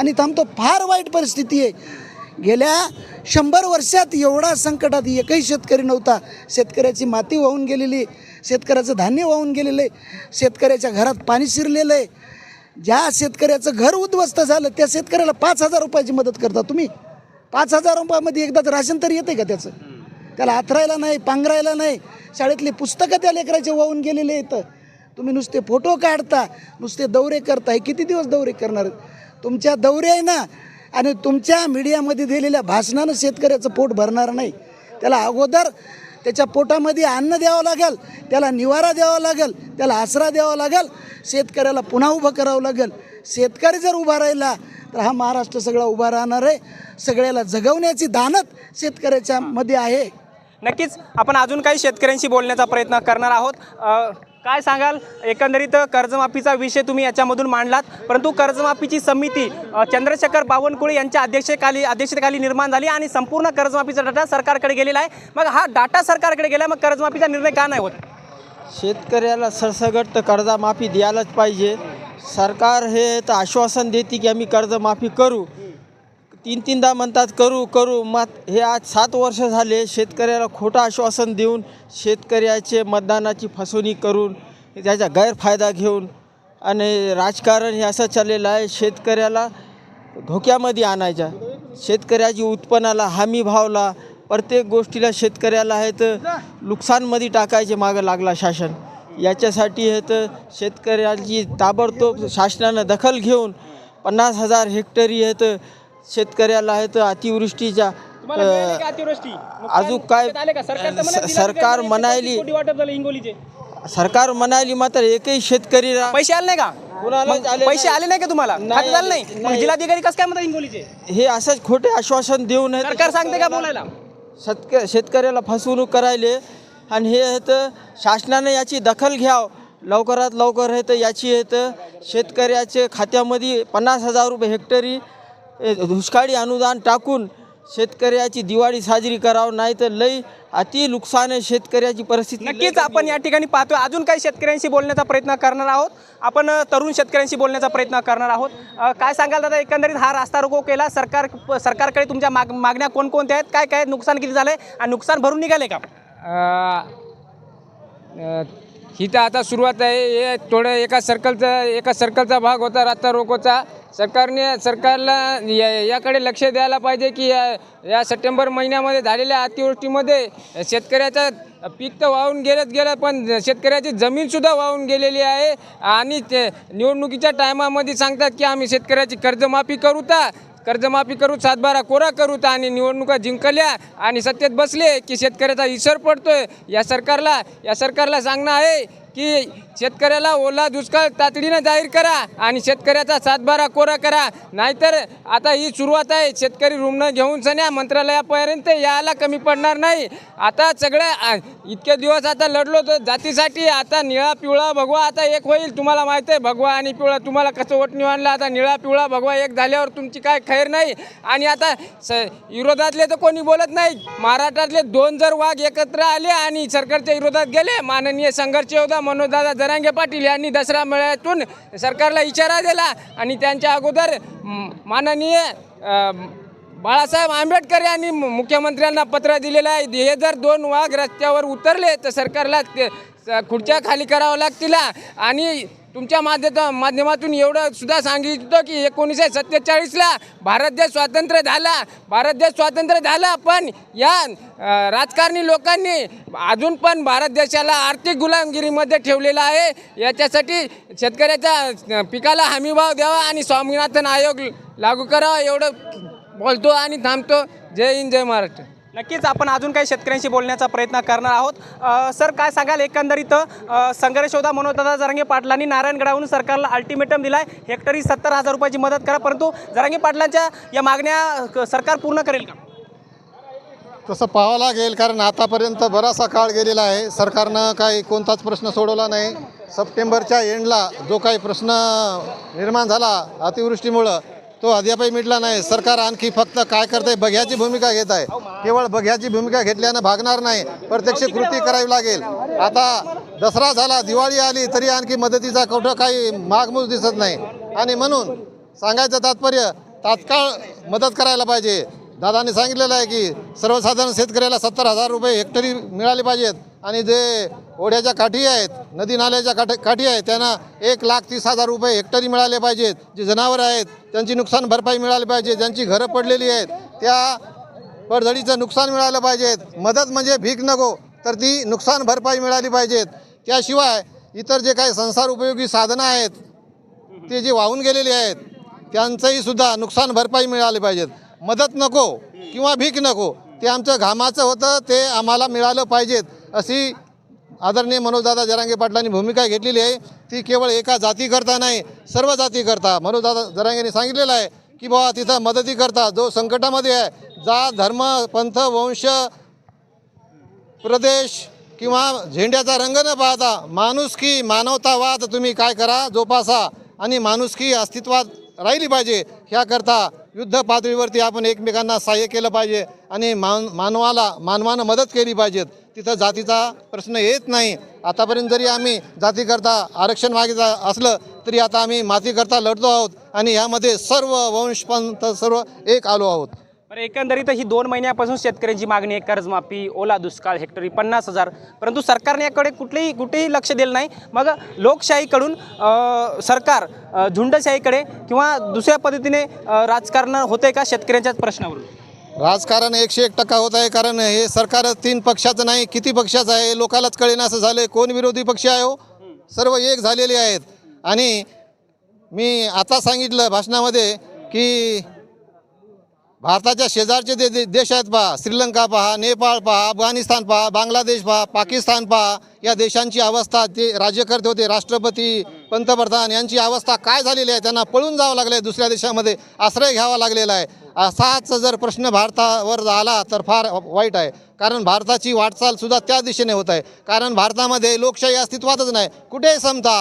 आणि थांबतो फार वाईट परिस्थिती आहे. गेल्या शंभर वर्षात एवढा संकटात एकही शेतकरी नव्हता. शेतकऱ्याची माती वाहून गेलेली शेतकऱ्याचं धान्य वाहून गेलेलं आहे शेतकऱ्याच्या घरात पाणी शिरलेलं आहे. ज्या शेतकऱ्याचं घर उद्ध्वस्त झालं त्या शेतकऱ्याला पाच हजार रुपयाची मदत करता तुम्ही. पाच हजार रुपयामध्ये एकदाच राशन तरी येते का त्याचं? त्याला आथरायला नाही पांघरायला नाही. शाळेतली पुस्तकं त्या लेकराचे वाहून गेलेले येतं तुम्ही नुसते फोटो काढता नुसते दौरे करता हे किती दिवस दौरे करणार? तुमच्या दौरे आहे ना आणि तुमच्या मीडियामध्ये दिलेल्या भाषणानं शेतकऱ्याचं पोट भरणार नाही. त्याला अगोदर त्याच्या पोटामध्ये अन्न द्यावं लागेल त्याला निवारा द्यावा लागेल त्याला आसरा द्यावा लागेल शेतकऱ्याला पुन्हा उभं करावं लागेल. शेतकरी जर उभा राहिला तर हा महाराष्ट्र सगळा उभा राहणार आहे. सगळ्याला जगवण्याची दानत शेतकऱ्याच्या मध्ये आहे. नक्कीच आपण अजून काही शेतकऱ्यांशी बोलण्याचा प्रयत्न करणार आहोत. काय सांगाल? एकंदरीत कर्जमाफीचा विषय तुम्ही याच्यामधून मांडलात परंतु कर्जमाफीची समिती चंद्रशेखर बावनकुळे यांच्या अध्यक्षतेखाली अध्यक्षतेखाली निर्माण झाली आणि संपूर्ण कर्जमाफीचा डाटा सरकारकडे गेलेला आहे. मग हा डाटा सरकारकडे गेला मग कर्जमाफीचा निर्णय का नाही होत? शेतकऱ्याला सरसगट तर कर्जमाफी द्यायलाच पाहिजे. सरकार हे तर आश्वासन देते की आम्ही कर्जमाफी करू. तीन तीनदा म्हणतात करू करू मत. हे आज सात वर्ष झाले शेतकऱ्याला खोटं आश्वासन देऊन शेतकऱ्याचे मतदानाची फसवणूक करून त्याचा गैरफायदा घेऊन आणि राजकारण हे असं चाललेलं आहे शेतकऱ्याला धोक्यामध्ये आणायच्या शेतकऱ्याची उत्पन्नाला हमी भावला प्रत्येक गोष्टीला शेतकऱ्याला आहे तर नुकसानमध्ये टाकायचे मागं लागला शासन. याच्यासाठी हे तर शेतकऱ्याची ताबडतोब शासनानं दखल घेऊन पन्नास हजार हेक्टरी हे तर शेतकऱ्याला आहे तर अतिवृष्टीच्या तुम्हाला मिळाली का अतिवृष्टी? नुकसान अजून काय त्याच्यात आले का? सरकार तर दिलं सरकार म्हणायली कोटी वाटप झालं हिंगोलीचे. सरकार म्हणाली मात्र एकही शेतकरीला पैसे आले नाही का? कुणालाच मग आले पैसे नाही. आले नाही का तुम्हाला? नाही आले, नाही? मग नाही. जिल्हाधिकारी कसं काय म्हणतात हिंगोलीचे? हे असंच खोटे आश्वासन देऊन हे तर सरकार सांगते का बोलायला? शेतक शेतकऱ्याला फसवणूक करायले. आणि हे आहे तर शासनाने याची दखल घ्याव. लवकरात लवकर आहे तर याची आहे तर शेतकऱ्याचे खात्यामध्ये पन्नास हजार रुपये हेक्टरी दुष्काळी अनुदान टाकून शेतकऱ्याची दिवाळी साजरी करावं नाही तर लई अति नुकसान आहे शेतकऱ्याची परिस्थिती नक्कीच आपण या ठिकाणी पाहतोय. अजून काही शेतकऱ्यांशी बोलण्याचा प्रयत्न करणार आहोत. आपण तरुण शेतकऱ्यांशी बोलण्याचा प्रयत्न करणार आहोत. काय सांगाल दादा एकंदरीत हा रास्ता रोको केला सरकार सरकारकडे तुमच्या माग मागण्या कोणकोणत्या आहेत? काय काय नुकसान किती झालंय? आणि नुकसान भरून निघाले का? इथं तर आता सुरुवात आहे. हे थोडं एका सर्कलचा एका सर्कलचा भाग होता रास्ता रोकोचा. सरकारने सरकारला या याकडे लक्ष द्यायला पाहिजे की या या सप्टेंबर महिन्यामध्ये झालेल्या अतिवृष्टीमध्ये शेतकऱ्याचा पीक तर वाहून गेलंच गेलं पण शेतकऱ्याची जमीनसुद्धा वाहून गेलेली आहे. आणि ते निवडणुकीच्या टायमामध्ये सांगतात की आम्ही शेतकऱ्याची कर्जमाफी करू तर कर्जमाफी करू सातबारा कोरा करू तर आणि निवडणुका जिंकल्या आणि सत्तेत बसले की शेतकऱ्याचा इसर पडतोय. या सरकारला या सरकारला सांगणं आहे की शेतकऱ्याला ओला दुष्काळ तातडीनं जाहीर करा आणि शेतकऱ्याचा सातबारा कोरा करा. नाहीतर आता ही सुरुवात आहे. शेतकरी रुग्ण घेऊन सन्या मंत्रालयापर्यंत यायला कमी पडणार नाही. आता सगळ्या इतके दिवस आता लढलो तर जातीसाठी आता निळा पिवळा भगवा आता एक होईल तुम्हाला माहिती आहे भगवा आणि पिवळा. तुम्हाला कसं वटणी आणलं आता निळा पिवळा भगवा एक झाल्यावर तुमची काय खैर नाही. आणि आता स विरोधातले तर कोणी बोलत नाही. महाराष्ट्रातले दोन जर वाघ एकत्र आले आणि सरकारच्या विरोधात गेले माननीय संघर्ष योद्धा मनोजदादा जरांगे पाटील यांनी दसरा मेळ्यातून सरकारला इशारा दिला. आणि त्यांच्या अगोदर माननीय बाळासाहेब आंबेडकर यांनी मु- मुख्यमंत्र्यांना पत्र दिलेलं आहे. हे जर दोन वाघ रस्त्यावर उतरले तर सरकारला ते- खुर्च्या खाली करावं लागतील. आणि तुमच्या माध्यम माध्यमातून एवढं सुद्धा सांगितलं की एकोणीसशे सत्तेचाळीसला भारत देश स्वातंत्र्य झाला. भारत देश स्वातंत्र्य झाला पण या राजकारणी लोकांनी अजून पण भारत देशाला आर्थिक गुलामगिरीमध्ये ठेवलेला आहे. याच्यासाठी शेतकऱ्याच्या पिकाला हमीभाव द्यावा आणि स्वामीनाथन आयोग लागू करावा. एवढं बोलतो आणि थांबतो. जय हिंद जय महाराष्ट्र. नक्कीच आपण अजून काही शेतकऱ्यांशी बोलण्याचा प्रयत्न करणार आहोत. सर काय सांगाल? एकंदरीत होता मनोदादा जरांगे पाटलांनी नारायणगडावरून सरकारला अल्टिमेटम दिलाय. हेक्टरी सत्तर हजार रुपयाची मदत करा परंतु जरांगे पाटलांच्या या मागण्या क- सरकार पूर्ण करेल का? तसं पाहावं लागेल कारण आतापर्यंत बराचसा काळ गेलेला आहे. सरकारनं काही कोणताच प्रश्न सोडवला नाही. सप्टेंबरच्या एंडला जो काही प्रश्न निर्माण झाला अतिवृष्टीमुळं तो अद्यापही मिटला नाही. सरकार आणखी फक्त काय करते बघ्याची भूमिका घेत आहे. केवळ बघ्याची भूमिका घेतल्यानं भागणार नाही. प्रत्यक्ष कृती करावी लागेल. आता दसरा झाला दिवाळी आली तरी आणखी मदतीचा कुठं काही मागमूस दिसत नाही. आणि म्हणून सांगायचं तात्पर्य तात्काळ मदत करायला पाहिजे. दादांनी सांगितलेलं आहे की सर्वसाधारण शेतकऱ्याला सत्तर हजार रुपये हेक्टरी मिळाले पाहिजेत. आणि जे ओढ्याच्या काठी आहेत नदी नाल्याच्या काठी काठी आहेत त्यांना एक लाख तीस हजार रुपये हेक्टरी मिळाले पाहिजेत. जे जनावरं आहेत त्यांची नुकसान भरपाई मिळाली पाहिजे. ज्यांची घरं पडलेली आहेत त्या पडझडीचं नुकसान मिळालं पाहिजेत. मदत म्हणजे भीक नको तर ती नुकसान भरपाई मिळाली पाहिजेत. त्याशिवाय इतर जे काही संसार उपयोगी साधनं आहेत ते जे वाहून गेलेले आहेत त्यांचंही सुद्धा नुकसान भरपाई मिळाली पाहिजेत. मदत नको किंवा भीक नको ते आमचं घामाचं होतं ते आम्हाला मिळालं पाहिजेत. अशी आदरणीय मनोजदादा जरांगे पाटलांनी भूमिका घेतलेली आहे. ती केवळ एका जातीकरता नाही सर्व जातीकरता. मनोजदादा जरांगेने सांगितलेलं आहे की बाबा तिथं मदतीकरता जो संकटामध्ये आहे जात धर्म पंथ वंश प्रदेश किंवा झेंड्याचा रंग न पाहता माणुसकी मानवतावाद तुम्ही काय करा जोपासा. आणि माणुसकी अस्तित्वात राहिली पाहिजे ह्याकरता युद्ध पातळीवरती आपण एकमेकांना सहाय्य केलं पाहिजे आणि मान मानवाला मानवानं मदत केली पाहिजेत. तिथं जातीचा प्रश्न येत नाही. आतापर्यंत जरी आम्ही जातीकरता आरक्षण मागितलं असलं तरी आता आम्ही मातीकरता लढतो आहोत आणि ह्यामध्ये सर्व वंशपंत सर्व एक आलो आहोत. बरं एकंदरीत ही दोन महिन्यापासून शेतकऱ्यांची मागणी आहे कर्जमाफी ओला दुष्काळ हेक्टरी पन्नास हजार. परंतु सरकारने याकडे कुठलेही कुठेही लक्ष दिलं नाही. मग लोकशाहीकडून सरकार झुंडशाहीकडे किंवा दुसऱ्या पद्धतीने राजकारण होते का शेतकऱ्यांच्याच प्रश्नावरून? राजकारण एकशे एक टक्का होत आहे कारण हे सरकार तीन पक्षाचं नाही किती पक्षाचं आहे लोकालाच कळेन असं झालं कोण विरोधी पक्ष आहे हो? सर्व एक झालेले आहेत. आणि मी आता सांगितलं भाषणामध्ये की भारताच्या शेजारचे जे दे देश आहेत पहा श्रीलंका पहा नेपाळ पहा अफगाणिस्तान पहा बांगलादेश पहा पाकिस्तान पहा या देशांची अवस्था ते राज्यकर्ते होते राष्ट्रपती पंतप्रधान यांची अवस्था काय झालेली आहे त्यांना पळून जावं लागलं आहे दुसऱ्या देशामध्ये आश्रय घ्यावा लागलेला आहे. असाच जर प्रश्न भारतावर आला तर फार वाईट आहे. कारण भारताची वाटचाल सुद्धा त्या दिशेने होत आहे. कारण भारतामध्ये लोकशाही अस्तित्वातच नाही. कुठे समता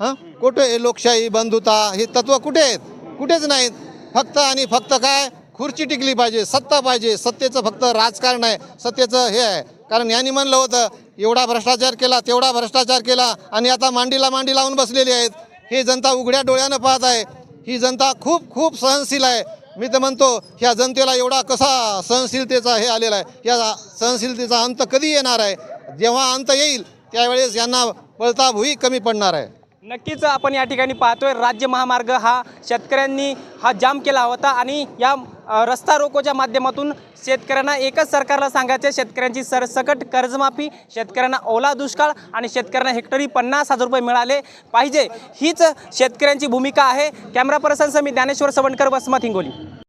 हां? कुठे आहे लोकशाही बंधुता हे तत्त्व कुठे आहेत? कुठेच नाहीत. फक्त आणि फक्त काय? खुर्ची टिकली पाहिजे सत्ता पाहिजे. सत्तेचं फक्त राजकारण आहे. सत्तेचं हे आहे. कारण यांनी म्हणलं होतं एवढा भ्रष्टाचार केला तेवढा भ्रष्टाचार केला आणि आता मांडीला मांडी लावून बसलेली आहेत. हे जनता उघड्या डोळ्यानं पाहत आहे. ही जनता खूप खूप सहनशील आहे. मी तर म्हणतो ह्या जनतेला एवढा कसा सहनशीलतेचा हे आलेला आहे? या सहनशीलतेचा अंत कधी येणार आहे? जेव्हा अंत येईल त्यावेळेस यांना पळताभुई कमी पडणार आहे. नक्कीच आपण या ठिकाणी पाहतोय राज्य महामार्ग हा शेतकऱ्यांनी हा जाम केला होता आणि या रस्ता रोकोच्या माध्यमातून शेतकऱ्यांना एकच सरकारला सांगायचं आहे, शेतकऱ्यांची सरसकट कर्जमाफी शेतकऱ्यांना ओला दुष्काळ आणि शेतकऱ्यांना हेक्टरी पन्नास हजार रुपये मिळाले पाहिजे. हीच शेतकऱ्यांची भूमिका आहे. कॅमेरा पर्सन मी ज्ञानेश्वर सवणकर वसमत हिंगोली.